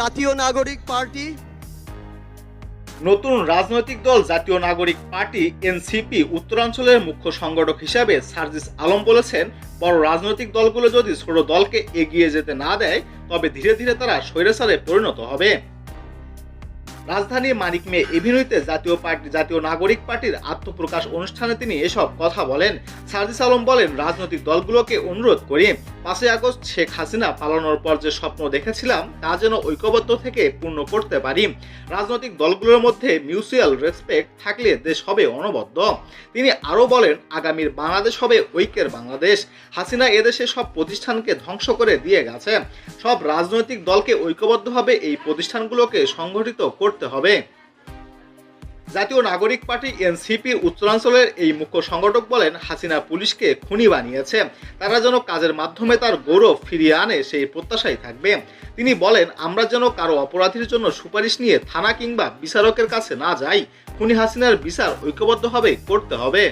জাতীয় নাগরিক পার্টি? নতুন রাজনৈতিক দল জাতীয় নাগরিক পার্টি, এনসিপি, উত্তরাঞ্চলের মুখ্য সংগঠক হিসাবে সার্জিস আলম বলেছেন, বড় রাজনৈতিক দলগুলো যদি ছোট দলকে এগিয়ে যেতে না দেয়, তবে ধীরে ধীরে তারা স্বৈরাচারে পরিণত হবে। রাজধানী মানিক মেয়ে এভিনিউতে জাতীয় পার্টি, জাতীয় নাগরিক পার্টির আত্মপ্রকাশ অনুষ্ঠানে তিনি এসব কথা বলেন। সার্জিস আলম বলেন, রাজনৈতিক দলগুলোকে অনুরোধ করি, পাঁচই আগস্ট শেখ হাসিনা পালানোর পর যে স্বপ্ন দেখেছিলাম, তা যেন ঐক্যবদ্ধ থেকে পূর্ণ করতে পারি। রাজনৈতিক দলগুলোর মধ্যে মিউচুয়াল রেসপেক্ট থাকলে দেশ হবে অনবদ্য। তিনি আরও বলেন, আগামীর বাংলাদেশ হবে ঐক্যের বাংলাদেশ। হাসিনা এদেশে সব প্রতিষ্ঠানকে ধ্বংস করে দিয়ে গেছে। সব রাজনৈতিক দলকে ঐক্যবদ্ধভাবে এই প্রতিষ্ঠানগুলোকে সংগঠিত করতে হবে। জাতীয় নাগরিক পার্টি এনসিপি উত্তরাঞ্চলের এই মুখ্য সংগঠক বলেন হাসিনা পুলিশকে খুনি বানিয়েছে। তারা যেন কাজের মাধ্যমে তার গৌরব ফিরিয়ে আনে সেই প্রত্যাশাই থাকবে। তিনি বলেন, আমরা যেন কারও অপরাধীর জন্য সুপারিশ নিয়ে থানা কিংবা বিচারকের কাছে না যাই, খুনি হাসিনার বিচার ঐক্যবদ্ধভাবে করতে হবে।